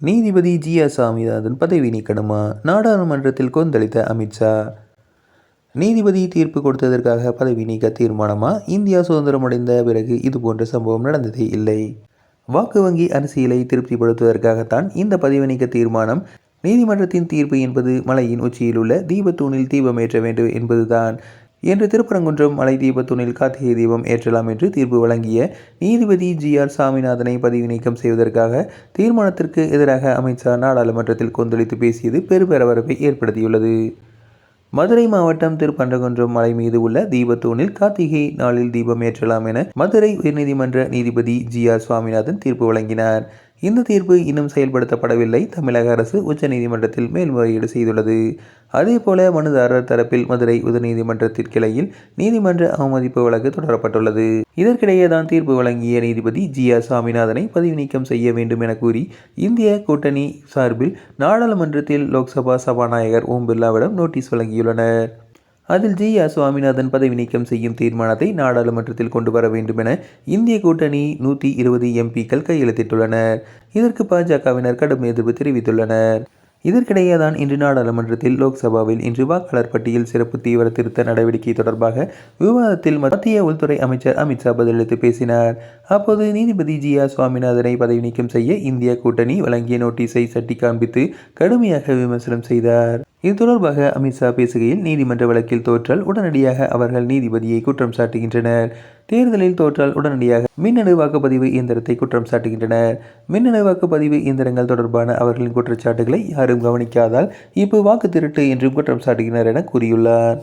நீதிபதி G R Saminathan பதவி நீக்கணுமா? நாடாளுமன்றத்தில் கொந்தளித்த அமித்ஷா நீதிபதி தீர்ப்பு கொடுத்ததற்காக பதவி நீக்க தீர்மானமா? இந்தியா சுதந்திரமடைந்த பிறகு இதுபோன்ற சம்பவம் நடந்ததே இல்லை. வாக்கு வங்கி அரசியலை திருப்திப்படுத்துவதற்காகத்தான் இந்த பதவி நீக்க தீர்மானம். நீதிமன்றத்தின் தீர்ப்பு என்பது மலையின் உச்சியில் உள்ள தீபத்தூணில் தீபம் ஏற்ற வேண்டும் என்பதுதான். இன்று திருப்பரங்குன்றம் மலை தீபத்தூணில் கார்த்திகை தீபம் ஏற்றலாம் என்று தீர்ப்பு வழங்கிய நீதிபதி ஜி ஆர் சாமிநாதனை பதவி நீக்கம் செய்வதற்காக தீர்மானத்திற்கு எதிராக அமித்ஷா நாடாளுமன்றத்தில் கொந்தளித்து பேசியது பெருபரபரப்பை ஏற்படுத்தியுள்ளது. மதுரை மாவட்டம் திருப்பரங்குன்றம் மலை மீது உள்ள தீபத்தூணில் கார்த்திகை நாளில் தீபம் ஏற்றலாம் என மதுரை உயர்நீதிமன்ற நீதிபதி ஜி ஆர் சுவாமிநாதன் தீர்ப்பு வழங்கினார். இந்த தீர்ப்பு இன்னும் செயல்படுத்தப்படவில்லை. தமிழக அரசு உச்சநீதிமன்றத்தில் மேல்முறையீடு செய்துள்ளது. அதேபோல மனுதாரர் தரப்பில் மதுரை உயர்நீதிமன்றத்தின் கிளையில் நீதிமன்ற அவமதிப்பு வழக்கு தொடரப்பட்டுள்ளது. இதற்கிடையே தான் தீர்ப்பு வழங்கிய நீதிபதி ஜி ஆர் சாமிநாதனை பதவி நீக்கம் செய்ய வேண்டும் என கூறி இந்திய கூட்டணி சார்பில் நாடாளுமன்றத்தில் லோக்சபா சபாநாயகர் ஓம் பிர்லாவிடம் நோட்டீஸ் வழங்கியுள்ளனர். அதில் ஜி ஆர் சுவாமிநாதன் பதவி நீக்கம் செய்யும் தீர்மானத்தை நாடாளுமன்றத்தில் கொண்டு வர வேண்டும் என இந்திய கூட்டணி நூற்றி இருபது எம்பிக்கள் கையெழுத்திட்டுள்ளனர். இதற்கு பாஜகவினர் கடும் எதிர்ப்பு தெரிவித்துள்ளனர். இதற்கிடையே தான் இன்று நாடாளுமன்றத்தில் லோக்சபாவில் இன்று வாக்காளர் பட்டியல் சிறப்பு தீவிர திருத்த நடவடிக்கை தொடர்பாக விவாதத்தில் மத்திய உள்துறை அமைச்சர் அமித்ஷா பதிலளித்து பேசினார். அப்போது நீதிபதி ஜி ஆர் சுவாமிநாதனை பதவி நீக்கம் செய்ய இந்திய கூட்டணி வழங்கிய நோட்டீஸை சட்டி காண்பித்து கடுமையாக விமர்சனம் செய்தார். இது தொடர்பாக அமித்ஷா பேசுகையில் நீதிமன்ற வழக்கில் தோற்றால் உடனடியாக அவர்கள் நீதிபதியை குற்றம் சாட்டுகின்றனர். தேர்தலில் தோற்றால் உடனடியாக மின்னணு வாக்குப்பதிவு இயந்திரத்தை குற்றம் சாட்டுகின்றனர். மின்னணு வாக்குப்பதிவு இயந்திரங்கள் தொடர்பான அவர்களின் குற்றச்சாட்டுகளை யாரும் கவனிக்காதால் இப்போ வாக்கு திருட்டு என்றும் குற்றம் சாட்டுகின்றனர் என கூறியுள்ளார்.